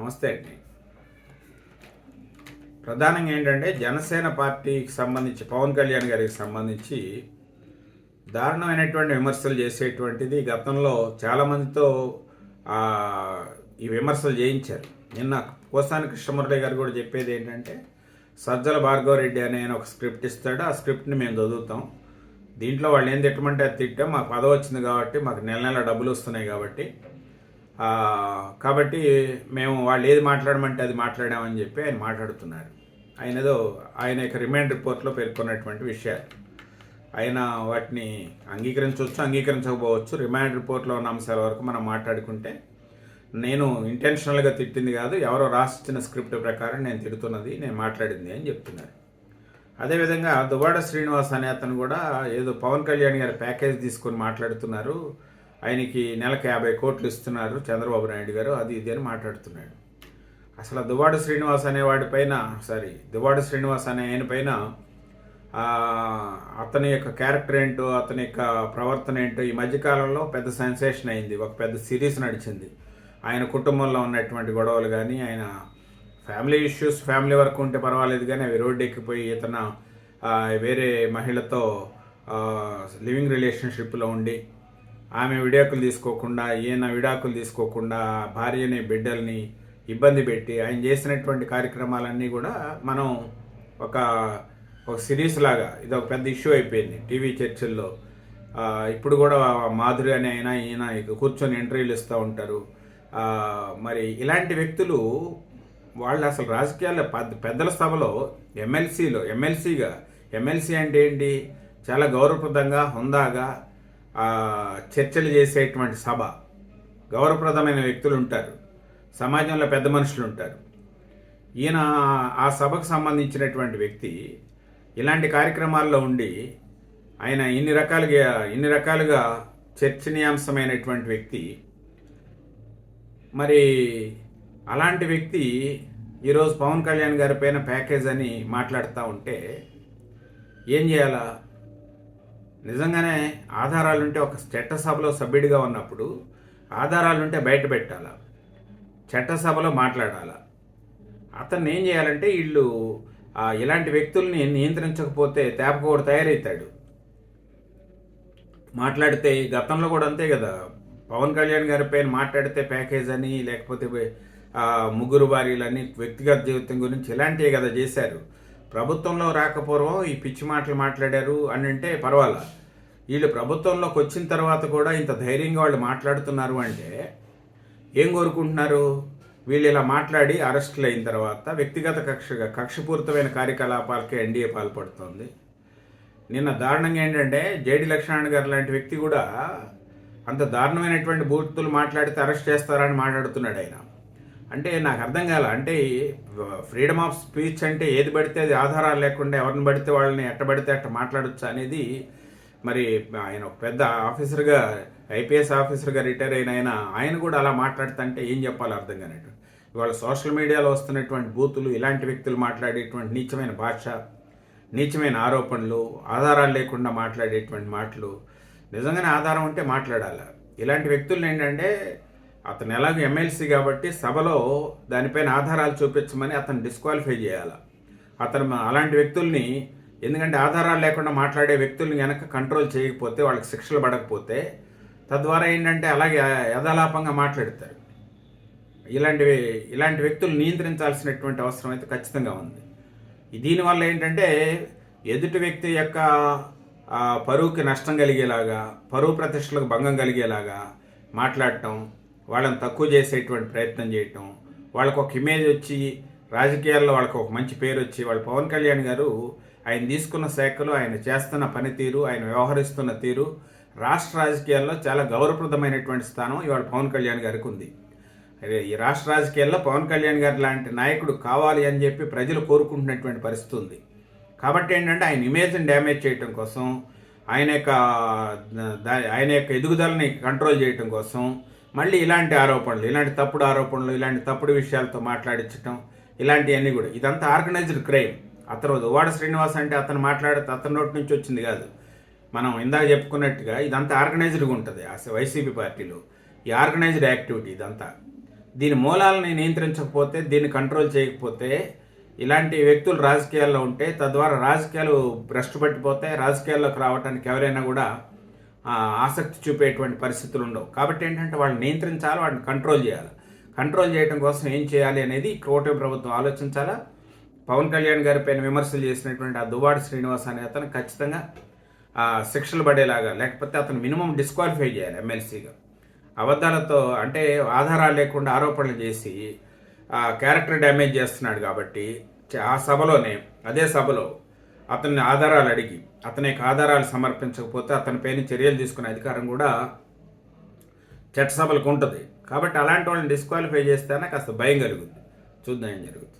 నమస్తే అండి. ప్రధానంగా ఏంటంటే జనసేన పార్టీకి సంబంధించి పవన్ కళ్యాణ్ గారికి సంబంధించి దారుణమైనటువంటి విమర్శలు చేసేటువంటిది గతంలో చాలామందితో ఈ విమర్శలు చేయించారు. నిన్న కోసాని కృష్ణమురళి గారు కూడా చెప్పేది ఏంటంటే సజ్జల భార్గవరెడ్డి అనే ఒక స్క్రిప్ట్ ఇస్తాడు. ఆ స్క్రిప్ట్ని మేము చదువుతాం. దీంట్లో వాళ్ళు ఏం తిట్టమంటే అది తిట్టాం మాకు పదవి వచ్చింది కాబట్టి మాకు నెల నెల డబ్బులు వస్తున్నాయి కాబట్టి కాబట్టి మేము వాళ్ళు ఏది మాట్లాడమంటే అది మాట్లాడామని చెప్పి ఆయన మాట్లాడుతున్నారు. ఆయన ఏదో ఆయన యొక్క రిమాండ్ రిపోర్ట్లో పేర్కొన్నటువంటి విషయాలు. ఆయన వాటిని అంగీకరించవచ్చు అంగీకరించకపోవచ్చు. రిమాండ్ రిపోర్ట్లో ఉన్న అంశాల వరకు మనం మాట్లాడుకుంటే నేను ఇంటెన్షనల్గా తిట్టింది కాదు ఎవరో రాసిచ్చిన స్క్రిప్ట్ ప్రకారం నేను తిడుతున్నది నేను మాట్లాడింది అని చెప్తున్నారు. అదేవిధంగా దువాడ శ్రీనివాస్ అనే అతను కూడా ఏదో పవన్ కళ్యాణ్ గారి ప్యాకేజ్ తీసుకొని మాట్లాడుతున్నారు. ఆయనకి నెలకు యాభై కోట్లు ఇస్తున్నారు చంద్రబాబు నాయుడు గారు అది ఇది అని మాట్లాడుతున్నాడు. అసలు దువాడ శ్రీనివాస్ అనేవాడి పైన సారీ దువ్వాడ శ్రీనివాస్ అనే ఆయన పైన అతని యొక్క క్యారెక్టర్ ఏంటో అతని యొక్క ప్రవర్తన ఏంటో ఈ మధ్యకాలంలో పెద్ద సెన్సేషన్ అయింది. ఒక పెద్ద సిరీస్ నడిచింది. ఆయన కుటుంబంలో ఉన్నటువంటి గొడవలు కానీ ఆయన ఫ్యామిలీ ఇష్యూస్ ఫ్యామిలీ వరకు ఉంటే పర్వాలేదు కానీ అవి రోడ్డు ఎక్కిపోయి ఇతను వేరే మహిళతో లివింగ్ రిలేషన్షిప్లో ఉండి ఆమె విడాకులు తీసుకోకుండా ఈయన విడాకులు తీసుకోకుండా భార్యని బిడ్డల్ని ఇబ్బంది పెట్టి ఆయన చేసినటువంటి కార్యక్రమాలన్నీ కూడా మనం ఒక ఒక సిరీస్ లాగా ఇది ఒక పెద్ద ఇష్యూ అయిపోయింది టీవీ చర్చల్లో. ఇప్పుడు కూడా మాధురి అని అయినా ఈయన కూర్చొని ఇంటర్వ్యూలు ఇస్తూ ఉంటారు. మరి ఇలాంటి వ్యక్తులు వాళ్ళు అసలు రాజకీయాల్లో పెద్ద పెద్దల సభలో ఎమ్మెల్సీలో ఎమ్మెల్సీగా ఎమ్మెల్సీ అంటే ఏంటి? చాలా గౌరవప్రదంగా హుందాగా చర్చలు చేసేటువంటి సభ. గౌరవప్రదమైన వ్యక్తులు ఉంటారు. సమాజంలో పెద్ద మనుషులు ఉంటారు. ఈయన ఆ సభకు సంబంధించినటువంటి వ్యక్తి ఇలాంటి కార్యక్రమాల్లో ఉండి ఆయన ఇన్ని రకాలుగా ఇన్ని రకాలుగా చర్చనీయాంశమైనటువంటి వ్యక్తి. మరి అలాంటి వ్యక్తి ఈరోజు పవన్ కళ్యాణ్ గారి పైన ప్యాకేజ్ అని మాట్లాడుతూ ఉంటే ఏం చేయాలా? నిజంగానే ఆధారాలుంటే ఒక చట్టసభలో సభ్యుడిగా ఉన్నప్పుడు ఆధారాలుంటే బయట పెట్టాలా? చట్టసభలో మాట్లాడాలా? అతన్ని ఏం చేయాలంటే వీళ్ళు ఇలాంటి వ్యక్తుల్ని నియంత్రించకపోతే తేపకోడు తయారవుతాడు మాట్లాడితే గతంలో కూడా అంతే కదా. పవన్ కళ్యాణ్ గారి పైన మాట్లాడితే ప్యాకేజ్ అని లేకపోతే ముగ్గురు భార్యలని వ్యక్తిగత జీవితం గురించి ఇలాంటివి కదా చేశారు. ప్రభుత్వంలో రాకపూర్వం ఈ పిచ్చి మాటలు మాట్లాడారు అని అంటే పర్వాలా. వీళ్ళు ప్రభుత్వంలోకి వచ్చిన తర్వాత కూడా ఇంత ధైర్యంగా వాళ్ళు మాట్లాడుతున్నారు అంటే ఏం కోరుకుంటున్నారు? వీళ్ళు ఇలా మాట్లాడి అరెస్టులు అయిన తర్వాత వ్యక్తిగత కక్షగా కక్షపూరితమైన కార్యకలాపాలకి ఎన్డీఏ పాల్పడుతోంది. నిన్న దారుణంగా ఏంటంటే జేడి లక్ష్మణ్ గారు లాంటి వ్యక్తి కూడా అంత దారుణమైనటువంటి బూతులు మాట్లాడితే అరెస్ట్ చేస్తారని మాట్లాడుతున్నాడు ఆయన. అంటే నాకు అర్థం కాల అంటే ఫ్రీడమ్ ఆఫ్ స్పీచ్ అంటే ఏది పడితే అది ఆధారాలు లేకుండా ఎవరిని పడితే వాళ్ళని ఎట్టబడితే అట్ట మాట్లాడొచ్చు అనేది మరి ఆయన ఒక పెద్ద ఆఫీసర్గా ఐపీఎస్ ఆఫీసర్గా రిటైర్ అయిన ఆయన ఆయన కూడా అలా మాట్లాడుతుంటే ఏం చెప్పాలో అర్థం కానట్టు. ఇవాళ సోషల్ మీడియాలో వస్తున్నటువంటి బూతులు ఇలాంటి వ్యక్తులు మాట్లాడేటువంటి నీచమైన భాష నీచమైన ఆరోపణలు ఆధారాలు లేకుండా మాట్లాడేటువంటి మాటలు నిజంగానే ఆధారం ఉంటే మాట్లాడాలి. ఇలాంటి వ్యక్తులను ఏంటంటే అతను ఎలాగో ఎమ్మెల్సీ కాబట్టి సభలో దానిపైన ఆధారాలు చూపించమని అతను డిస్క్వాలిఫై చేయాలి. అతను అలాంటి వ్యక్తుల్ని ఎందుకంటే ఆధారాలు లేకుండా మాట్లాడే వ్యక్తుల్ని కనుక కంట్రోల్ చేయకపోతే వాళ్ళకి శిక్షలు పడకపోతే తద్వారా ఏంటంటే అలాగే యథాలాపంగా మాట్లాడతారు. ఇలాంటివి ఇలాంటి వ్యక్తులు నియంత్రించాల్సినటువంటి అవసరం అయితే ఖచ్చితంగా ఉంది. దీనివల్ల ఏంటంటే ఎదుటి వ్యక్తి యొక్క పరువుకి నష్టం కలిగేలాగా పరువు ప్రతిష్టలకు భంగం కలిగేలాగా మాట్లాడటం వాళ్ళని తక్కువ చేసేటువంటి ప్రయత్నం చేయటం వాళ్ళకు ఒక ఇమేజ్ వచ్చి రాజకీయాల్లో వాళ్ళకు ఒక మంచి పేరు వచ్చి వాళ్ళ పవన్ కళ్యాణ్ గారు ఆయన తీసుకున్న శాఖలు ఆయన చేస్తున్న పనితీరు ఆయన వ్యవహరిస్తున్న తీరు రాష్ట్ర రాజకీయాల్లో చాలా గౌరవప్రదమైనటువంటి స్థానం ఇవాళ పవన్ కళ్యాణ్ గారికి ఉంది. అదే ఈ రాష్ట్ర రాజకీయాల్లో పవన్ కళ్యాణ్ గారి లాంటి నాయకుడు కావాలి అని చెప్పి ప్రజలు కోరుకుంటున్నటువంటి పరిస్థితి ఉంది. కాబట్టి ఏంటంటే ఆయన ఇమేజ్ని డ్యామేజ్ చేయటం కోసం ఆయన యొక్క ఆయన యొక్క ఎదుగుదలని కంట్రోల్ చేయటం కోసం మళ్ళీ ఇలాంటి ఆరోపణలు ఇలాంటి తప్పుడు ఆరోపణలు ఇలాంటి తప్పుడు విషయాలతో మాట్లాడించటం ఇలాంటివన్నీ కూడా. ఇదంతా ఆర్గనైజ్డ్ క్రైమ్. అతను దువాడ శ్రీనివాస్ అంటే అతను మాట్లాడితే అతని నోటి నుంచి వచ్చింది కాదు. మనం ఇందాక చెప్పుకున్నట్టుగా ఇదంతా ఆర్గనైజ్డ్గా ఉంటుంది. ఆ వైసీపీ పార్టీలో ఈ ఆర్గనైజ్డ్ యాక్టివిటీ ఇదంతా. దీని మూలాలని నియంత్రించకపోతే దీన్ని కంట్రోల్ చేయకపోతే ఇలాంటి వ్యక్తులు రాజకీయాల్లో ఉంటే తద్వారా రాజకీయాలు భ్రష్టు పట్టిపోతాయి రాజకీయాల్లోకి రావడానికి ఎవరైనా కూడా ఆసక్తి చూపేటువంటి పరిస్థితులు ఉండవు. కాబట్టి ఏంటంటే వాళ్ళని నియంత్రించాలి వాటిని కంట్రోల్ చేయాలి. కంట్రోల్ చేయడం కోసం ఏం చేయాలి అనేది కూటమి ప్రభుత్వం ఆలోచించాలా? పవన్ కళ్యాణ్ గారి పైన విమర్శలు చేసినటువంటి ఆ దువాడి శ్రీనివాస్ అనే అతను ఖచ్చితంగా శిక్షలు పడేలాగా లేకపోతే అతను మినిమం డిస్క్వాలిఫై చేయాలి ఎమ్మెల్సీగా అబద్ధాలతో అంటే ఆధారాలు లేకుండా ఆరోపణలు చేసి క్యారెక్టర్ డ్యామేజ్ చేస్తున్నాడు కాబట్టి చ- ఆ సభలోనే అదే సభలో అతన్ని ఆధారాలు అడిగి అతని యొక్క ఆధారాలు సమర్పించకపోతే అతని పైన చర్యలు తీసుకునే అధికారం కూడా చట్టసభలకు ఉంటుంది. కాబట్టి అలాంటి వాళ్ళని డిస్క్వాలిఫై చేస్తేనే కాస్త భయం కలుగుతుంది చూద్దాం ఏం జరుగుతుంది.